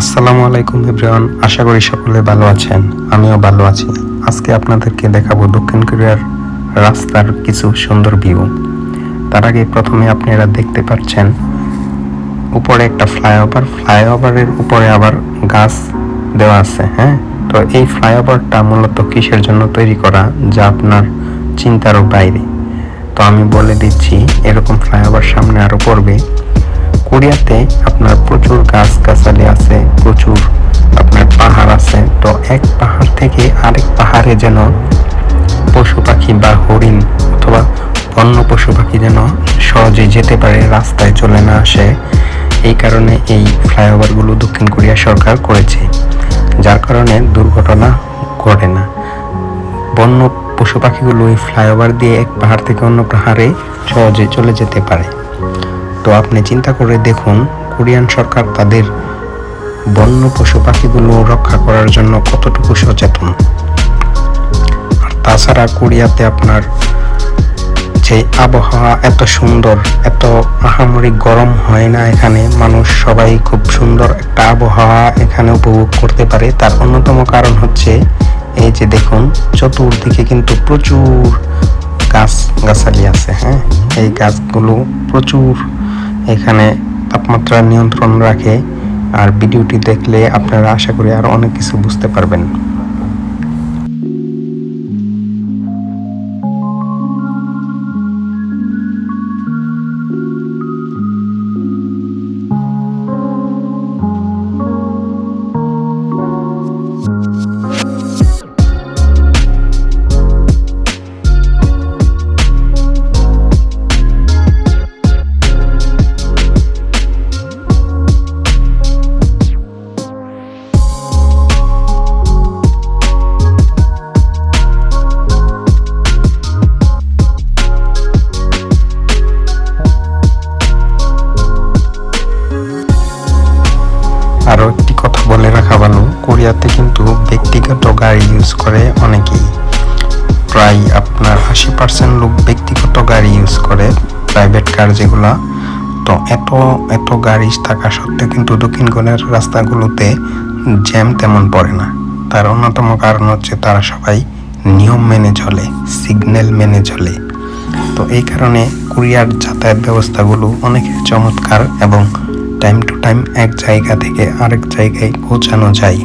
আসসালামু আলাইকুম এভরিওয়ান, আশা করি সকলে ভালো আছেন, আমিও ভালো আছি। আজকে আপনাদেরকে দেখাবো দক্ষিণ কোরিয়ার রাস্তার কিছু সুন্দর ভিউ। তার আগে প্রথমে আপনারা দেখতে পাচ্ছেন, উপরে একটা ফ্লাইওভার, ফ্লাইওভারের উপরে আবার গাছ দেওয়া আছে হ্যাঁ? তো এই ফ্লাইওভারটা মূলত কিসের জন্য তৈরি করা, যা আপনার চিন্তারও বাইরে। তো আমি বলে দিচ্ছি, এরকম ফ্লাইওভার সামনে আরও পড়বে। কোরিয়াতে আপনার প্রচুর গাছ গাছালি আছে, প্রচুর আপনার পাহাড় আছে। তো এক পাহাড় থেকে আরেক পাহাড়ে যেন পশু পাখি বা হরিণ অথবা অন্য পশু পাখি যেন সহজে যেতে পারে, রাস্তায় চলে না আসে, এই কারণে এই ফ্লাইওভারগুলো দক্ষিণ কোরিয়া সরকার করেছে, যার কারণে দুর্ঘটনা ঘটে না। বন্য পশু পাখিগুলো এই ফ্লাইওভার দিয়ে এক পাহাড় থেকে অন্য পাহাড়ে সহজে চলে যেতে পারে। তো আপনি চিন্তা করে দেখুন, কোরিয়ান সরকার তাদের বন্য পশু পাখিগুলো রক্ষা করার জন্য কতটুকু সচেতন। আর তাছাড়া কোরিয়াতে আপনার যে আবহাওয়া এত সুন্দর, এত আহামরি গরম হয় না এখানে, মানুষ সবাই খুব সুন্দর একটা আবহাওয়া এখানে উপভোগ করতে পারে। তার অন্যতম কারণ হচ্ছে, এই যে দেখুন, চতুর্দিকে কিন্তু প্রচুর গাছ গাছালি আছে হ্যাঁ? এই গাছগুলো প্রচুর এখানে তাপমাত্রা নিয়ন্ত্রণ রাখে, আর ভিডিওটি দেখলে আপনারা আশা করি আরও অনেক কিছু বুঝতে পারবেন। আরও একটি কথা বলে রাখা ভালো কোরিয়াতে কিন্তু ব্যক্তিগত গাড়ি ইউজ করে অনেকেই। প্রায় আপনার আশি পার্সেন্ট লোক ব্যক্তিগত গাড়ি ইউজ করে প্রাইভেট কার যেগুলা। তো এত এত গাড়ি থাকা সত্ত্বেও কিন্তু দক্ষিণ কোরিয়ার রাস্তাগুলোতে জ্যাম তেমন পড়ে না। তার অন্যতম কারণ হচ্ছে তারা সবাই নিয়ম মেনে চলে সিগন্যাল মেনে চলে। তো এই কারণে কোরিয়ার যাতায়াত ব্যবস্থাগুলো অনেক চমৎকার এবং টাইম টু টাইম এক জায়গা থেকে আরেক জায়গায় পৌঁছানো যায়।